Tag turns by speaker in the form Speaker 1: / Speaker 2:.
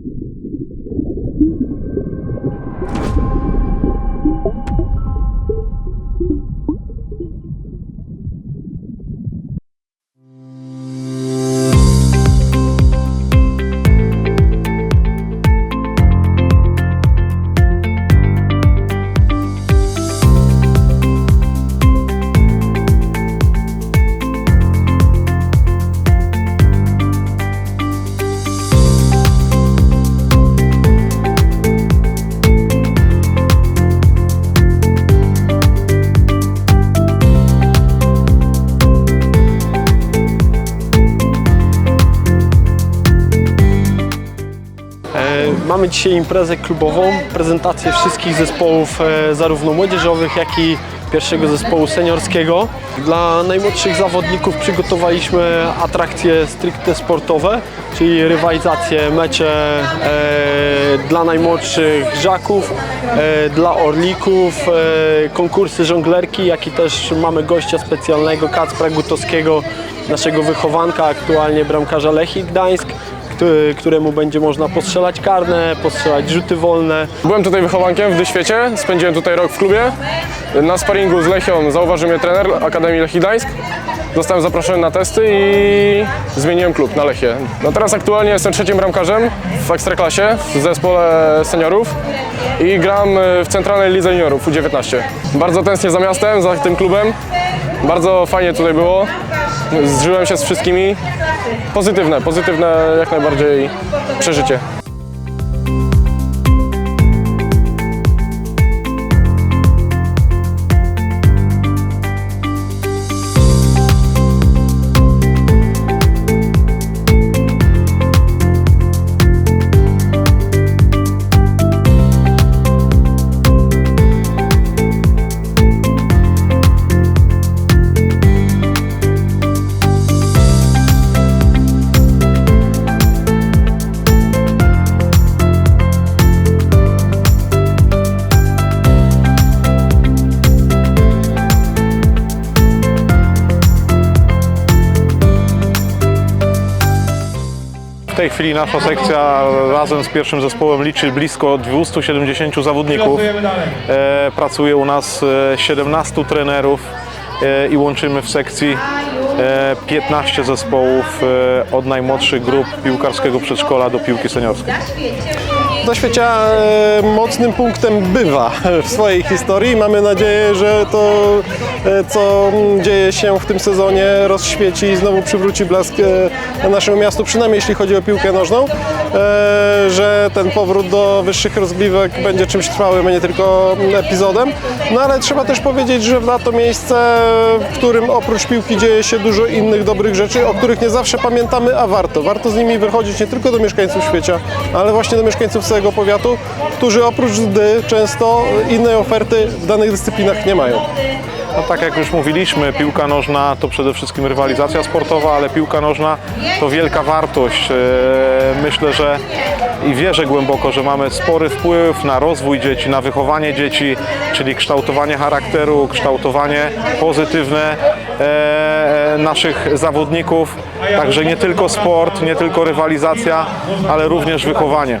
Speaker 1: Thank you. Mamy dzisiaj imprezę klubową, prezentację wszystkich zespołów e, zarówno młodzieżowych, jak i pierwszego zespołu seniorskiego. Dla najmłodszych zawodników przygotowaliśmy atrakcje stricte sportowe, czyli rywalizacje, mecze e, dla najmłodszych żaków, e, dla orlików, e, konkursy żonglerki, jak i też mamy gościa specjalnego Kacpra Gutowskiego, naszego wychowanka, aktualnie bramkarza Lechii Gdańsk któremu będzie można postrzelać karne, postrzelać rzuty wolne.
Speaker 2: Byłem tutaj wychowankiem w Dyświecie, spędziłem tutaj rok w klubie. Na sparingu z Lechią zauważył mnie trener Akademii Lechii. Zostałem zaproszony na testy i zmieniłem klub na Lechię. No teraz aktualnie jestem trzecim bramkarzem w Ekstraklasie w zespole seniorów i gram w Centralnej Lidze Juniorów U19. Bardzo tęsknię za miastem, za tym klubem. Bardzo fajnie tutaj było. Zżyłem się z wszystkimi. Pozytywne, pozytywne jak najbardziej przeżycie.
Speaker 3: Tej chwili nasza sekcja razem z pierwszym zespołem liczy blisko 270 zawodników. E, pracuje u nas e, 17 trenerów e, i łączymy w sekcji e, 15 zespołów e, od najmłodszych grup piłkarskiego przedszkola do piłki seniorskiej.
Speaker 4: Do świecia e, mocnym punktem bywa w swojej historii. Mamy nadzieję, że to, e, co dzieje się w tym sezonie, rozświeci i znowu przywróci blask e, naszemu miastu, przynajmniej jeśli chodzi o piłkę nożną. Ten powrót do wyższych rozgrywek będzie czymś trwałym, a nie tylko epizodem. No ale trzeba też powiedzieć, że ma to miejsce, w którym oprócz piłki dzieje się dużo innych dobrych rzeczy, o których nie zawsze pamiętamy, a warto. Warto z nimi wychodzić nie tylko do mieszkańców świecia, ale właśnie do mieszkańców całego powiatu, którzy oprócz gdy często innej oferty w danych dyscyplinach nie mają.
Speaker 3: No tak jak już mówiliśmy, piłka nożna to przede wszystkim rywalizacja sportowa, ale piłka nożna to wielka wartość. E, Myślę, że i wierzę głęboko, że mamy spory wpływ na rozwój dzieci, na wychowanie dzieci, czyli kształtowanie charakteru, kształtowanie pozytywne e, naszych zawodników. Także nie tylko sport, nie tylko rywalizacja, ale również wychowanie.